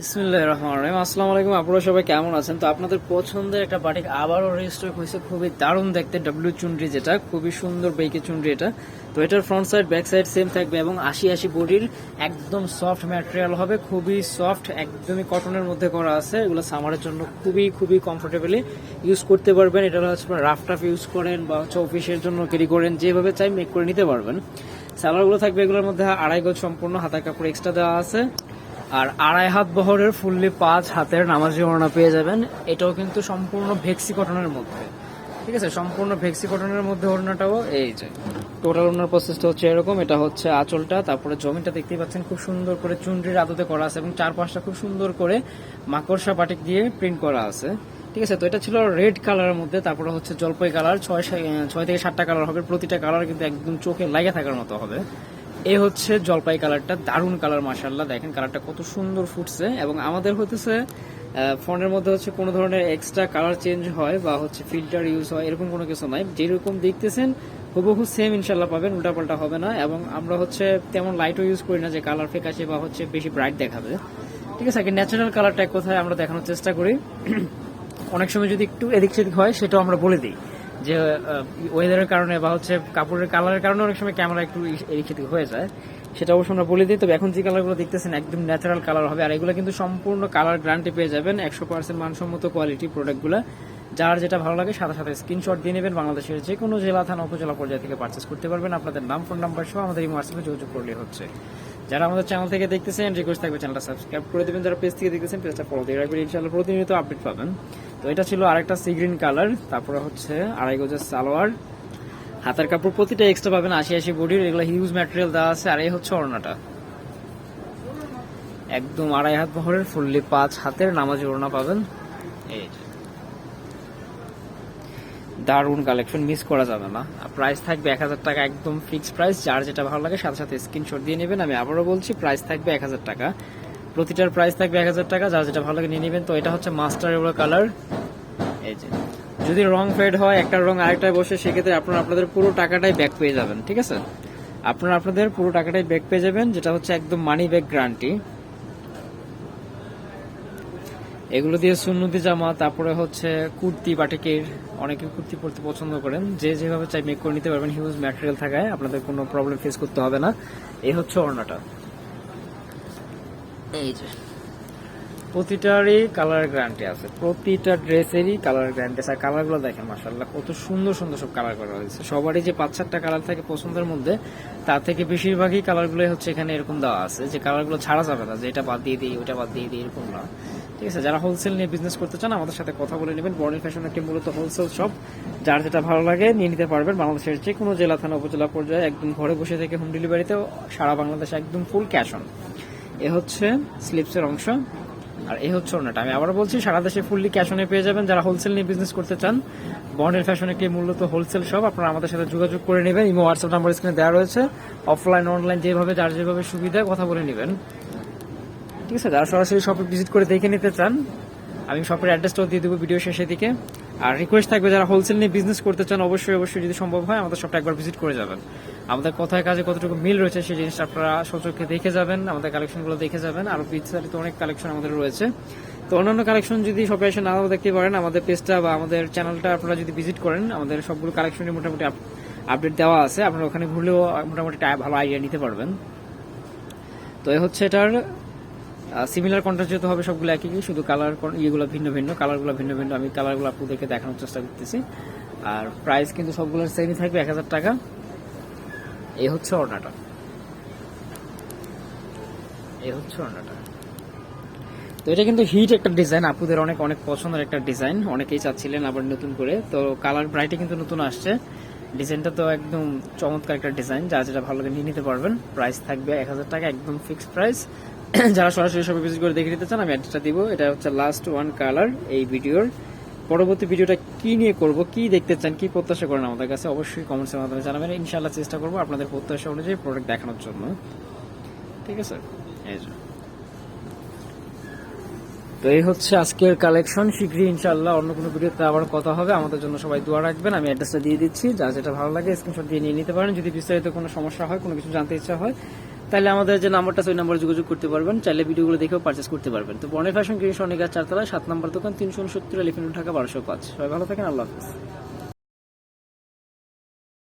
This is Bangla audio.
বিসমুল্লাহ রহমান রহিম। আসসালামু আলাইকুম, আপনারা সবাই কেমন আছেন? তো আপনাদের পছন্দের একটা বাটিক আবারও রেজিস্টার হয়েছে। খুবই দারুণ দেখতে ডাব্লিউ চুনরি যেটা, খুবই সুন্দর বেইকে চুনরি এটা। তো এটার front side back side same থাকবে এবং আশি আশি বডির একদম সফট ম্যাটেরিয়াল হবে, খুবই সফট একদমই কটনের মধ্যে করা আছে। এগুলো সামারের জন্য খুবই খুবই কমফোর্টেবলি ইউজ করতে পারবেন। এটা হচ্ছে রাফ টাফ ইউজ করেন বা হচ্ছে অফিসের জন্য ক্যারি করেন, যেভাবে চাই মেক করে নিতে পারবেন। সালোয়ারগুলো থাকবে এগুলোর মধ্যে আড়াই গজ সম্পূর্ণ, হাতার কাপড় এক্সট্রা দেওয়া আছে। আর আড়াই হাত বহরের ফুললি পাঁচ হাতের নামাজি ওড়না পেয়ে যাবেন। এটাও কিন্তু সম্পূর্ণ ভেক্সি কটনের মধ্যে। ঠিক আছে, সম্পূর্ণ ভেক্সি কটনের মধ্যে ওড়নাটাও এই যে। টোটাল ওড়নার প্রসেসটা হচ্ছে এরকম, এটা হচ্ছে আঁচলটা, তারপরে জমিটা দেখতেই পাচ্ছেন খুব সুন্দর করে চুনরির আদতে করা আছে এবং চারপাশটা খুব সুন্দর করে মাকড়সা পাটিক দিয়ে প্রিন্ট করা আছে। ঠিক আছে, তো এটা ছিল রেড কালারের মধ্যে, তারপরে হচ্ছে জলপাই কালার ছয় ছয় থেকে সাতটা কালার হবে, প্রতিটা কালার কিন্তু একদম চোখে লাগে থাকার মতো হবে। এ হচ্ছে জলপাই কালারটা, দারুণ কালার মাসাল্লাহ দেখেন কালারটা কত সুন্দর ফুটছে এবং আমাদের হতেছে ফোনের মধ্যে হচ্ছে কোনো ধরনের এক্সট্রা কালার চেঞ্জ হয় বা হচ্ছে ফিল্টার ইউজ হয়, এরকম কোনো কিছু নাই। যেরকম দেখতেছেন, হুবহু সেম ইনশাল্লাহ পাবেন, উল্টাপাল্টা হবে না এবং আমরা হচ্ছে তেমন লাইটও ইউজ করি না যে কালার ফেক আছে বা হচ্ছে বেশি ব্রাইট দেখাবে। ঠিক আছে, আগে ন্যাচারাল কালারটা কথায় আমরা দেখানোর চেষ্টা করি। অনেক সময় যদি একটু এদিক সেদিক হয়, সেটাও আমরা বলে দিই। যে ওয়েদারের কারণে বা হচ্ছে কাপড়ের কালারের কারণে অনেক সময় ক্যামেরা একটু সেদিক হয়ে যায়। সেটা অবশ্য আমরা বলে দিই, তবে এখন যে কালারগুলো দেখতেছেন, একদম ন্যাচারাল কালার হবে। আর এগুলো কিন্তু সম্পূর্ণ কালার গ্যারান্টি পেয়ে যাবেন একশো পার্সেন্ট মানসম্মত কোয়ালিটি প্রোডাক্টগুলো যার যেটা ভালো লাগে, সাথে সাথে স্ক্রিনশট দিয়ে নেবেন। বাংলাদেশের যে কোনো জেলা, থানা, উপজেলা পর্যায়ে থেকে পার্চেস করতে পারবেন। আপনাদের নাম ফোন নাম্বার সহ আমাদের এই হোয়াটসঅ্যাপে যোগাযোগ করলে হচ্ছে। যারা আমাদের চ্যানেল থেকে দেখতেছেন রিকোয়েস্ট থাকবে চ্যানেলটা সাবস্ক্রাইব করে দেবেন। যারা পেজ থেকে দেখতেছেন পেজটা ফলো দিয়ে রাখবেন। ইনশাআল্লাহ প্রতিনিয়ত আপডেট পাবেন। তো এটা ছিল আরেকটা সি গ্রিন কালার তারপরে হচ্ছে আড়াই গজের সালোয়ার। হাতের কাপড় প্রতিটা এক্সট্রা পাবেন, আশি আশি বডির, এগুলো হিউজ ম্যাটেরিয়াল দেওয়া আছে, আর এই হচ্ছে ওড়নাটা। একদম আড়াই হাত বহরের ফুললি পাঁচ হাতের নামাজি ওড়না পাবেন। এই। দারুণ কালেকশন মিস করা যাবে না। আর প্রাইস থাকবে এক হাজার টাকা, একদম ফিক্সড প্রাইস যার যেটা ভালো লাগে সাথে সাথে স্ক্রিনশট দিয়ে নেবেন। আমি আবারও বলছি প্রাইস থাকবে এক হাজার টাকা। প্রতিটার প্রাইস থাকবে এক হাজার টাকা, যার যেটা ভালো লাগে নিয়ে নেবেন। তো এটা হচ্ছে মাস্টার এগুলো কালার এই যে, যদি রং ফেড হয়, একটা রং আরেকটায় বসে, সেক্ষেত্রে আপনারা আপনাদের পুরো টাকাটাই ব্যাক পেয়ে যাবেন, ঠিক আছে? আপনারা আপনাদের পুরো টাকাটাই ব্যাক পেয়ে যাবেন, যেটা হচ্ছে একদম মানি ব্যাক গ্যারান্টি এগুলো দিয়ে সুন্নতি জামা তারপরে হচ্ছে কুর্তি, বাটিকের, অনেকে কুর্তি পরতে পছন্দ করেন। যে যেভাবে চাই মেক করে নিতে পারবেন হিউজ ম্যাটেরিয়াল থাকায় আপনাদের কোনো প্রবলেম ফেস করতে হবে না। এই হচ্ছে ওড়নাটা। এই যে। প্রতিটারই কালার গ্যারান্টি আছে। প্রতিটা ড্রেসেরই কালার গ্যারান্টি আছে। আর কালারগুলো দেখেন মাসাল্লাহ কত সুন্দর সুন্দর সব কালার করা হয়েছে। সবারই যে পাঁচ চারটা কালার থাকে পছন্দের মধ্যে তার থেকে বেশিরভাগই কালারগুলো হচ্ছে এখানে এরকম দেওয়া আছে যে কালারগুলো ছাড়া যাবে না, যে এটা বাদ দিয়ে দিই ওটা বাদ দিয়ে দিই, এরকম না। ঠিক আছে, যারা হোলসেল নিয়ে বিজনেস করতে চান, আমাদের সাথে কথা বলে নেবেন। বর্ণিল ফ্যাশন একটি মূলত হোলসেল শপ যার যেটা ভালো লাগে, নিয়ে নিতে পারবেন। বাংলাদেশের যে কোনো জেলা, থানা, উপজেলা পর্যায়ে একদম ঘরে বসে থেকে হোম ডেলিভারিতেও সারা বাংলাদেশে একদম ফুল ক্যাশ অন এ হচ্ছে স্লিপসের অংশ। আর এ হচ্ছে অন্যটা আমি আবার বলছি, সারা দেশে ফুললি ক্যাশ অনে পেয়ে যাবেন। যারা হোলসেল নিয়ে বিজনেস করতে চান বন্ডের ফ্যাশনে কি মূলত হোলসেল সব, আপনারা আমাদের সাথে যোগাযোগ করে নেবেন। ইমো হোয়াটসঅ্যাপ নাম্বার স্ক্রিনে দেওয়া রয়েছে। অফলাইন অনলাইন যেভাবে, যার যেভাবে সুবিধা, কথা বলে নেবেন। ঠিক আছে, যারা সরাসরি শপে ভিজিট করে দেখে নিতে চান, আমি শপের অ্যাড্রেসটাও দিয়ে দেবো ভিডিও শেষের দিকে। আর রিকোয়েস্ট থাকবে, যারা হোলসেল নিয়ে বিজনেস করতে চান, অবশ্যই অবশ্যই যদি সম্ভব হয়, আমাদের শপটা একবার ভিজিট করে যাবেন। আমাদের কথায় কাজে কতটুকু মিল রয়েছে, সেই জিনিসটা আপনারা সচক্ষে দেখে যাবেন, আমাদের কালেকশনগুলো দেখে যাবেন। আর বিস্তারিত অনেক কালেকশন আমাদের রয়েছে। তো অন্যান্য কালেকশন যদি সবাই এসে নাও দেখতে পারেন, আমাদের পেজটা বা আমাদের চ্যানেলটা আপনারা যদি ভিজিট করেন, আমাদের সবগুলো কালেকশনের মোটামুটি আপডেট দেওয়া আছে। আপনারা ওখানে ঘুরলেও মোটামুটি ভালো আইডিয়া নিতে পারবেন। তো এ হচ্ছে এটার সিমিলার কন্ট্রাস্ট যেহেতু হবে, সবগুলো একই, শুধু কালার ইয়েগুলো ভিন্ন ভিন্ন কালারগুলো ভিন্ন ভিন্ন, আমি কালারগুলো আপনাদেরকে দেখানোর চেষ্টা করতেছি। আর প্রাইস কিন্তু সবগুলোর সেমই থাকবে, এক হাজার টাকা। এই হচ্ছে ওড়নাটা এই হচ্ছে ওড়নাটা তো এটা কিন্তু হিট একটা ডিজাইন আপুদের অনেক অনেক পছন্দের একটা ডিজাইন অনেকেই চাচ্ছিলেন আবার নতুন করে। তো কালার ব্রাইটে কিন্তু নতুন আসছে। ডিজাইনটা তো একদম চমৎকার একটা ডিজাইন যা যেটা ভালো লাগে নিয়ে নিতে পারবেন। প্রাইস থাকবে এক হাজার টাকা, একদম ফিক্সড প্রাইস যারা সরাসরি সবাই ভিজিট করে দেখে নিতে চান, আমি অ্যাড্রেসটা দিব। এটা হচ্ছে লাস্ট ওয়ান কালার এই ভিডিওর। পরবর্তী ভিডিওটা কি নিয়ে করব, কি দেখতে চান, কি প্রত্যাশা করেন আমাদের কাছে, অবশ্যই কমেন্টসের মাধ্যমে জানাবেন। ইনশাআল্লাহ চেষ্টা করব আপনাদের প্রত্যাশা অনুযায়ী প্রোডাক্ট দেখানোর জন্য। ঠিক আছে? এই। তো এই হচ্ছে আজকের কালেকশন শীঘ্রই ইনশাআল্লাহ অন্য কোনো ভিডিওতে আবার কথা হবে। আমাদের জন্য সবাই দোয়া রাখবেন। আমি অ্যাড্রেসটা দিয়ে দিচ্ছি। যা যেটা ভালো লাগে স্ক্রিনশট দিয়ে নিয়ে নিতে পারেন। যদি বিস্তারিত কোনো সমস্যা হয়, কোনো কিছু জানতে ইচ্ছা হয় তাহলে আমাদের যে নাম্বারটা আছে ওই নাম্বারে যোগাযোগ করতে পারবেন। চাইলে ভিডিওগুলো দেখেও পারচেস করতে পারবেন। তো বনে ফ্যাশন কিনিস অনেক চারতলা সাত নাম্বার দোকান, তিনশো উনসত্তর এলিফেন্ট ঢাকা, বারোশো পাঁচ। সবাই ভালো থাকেন, আল্লাহ হাফিজ।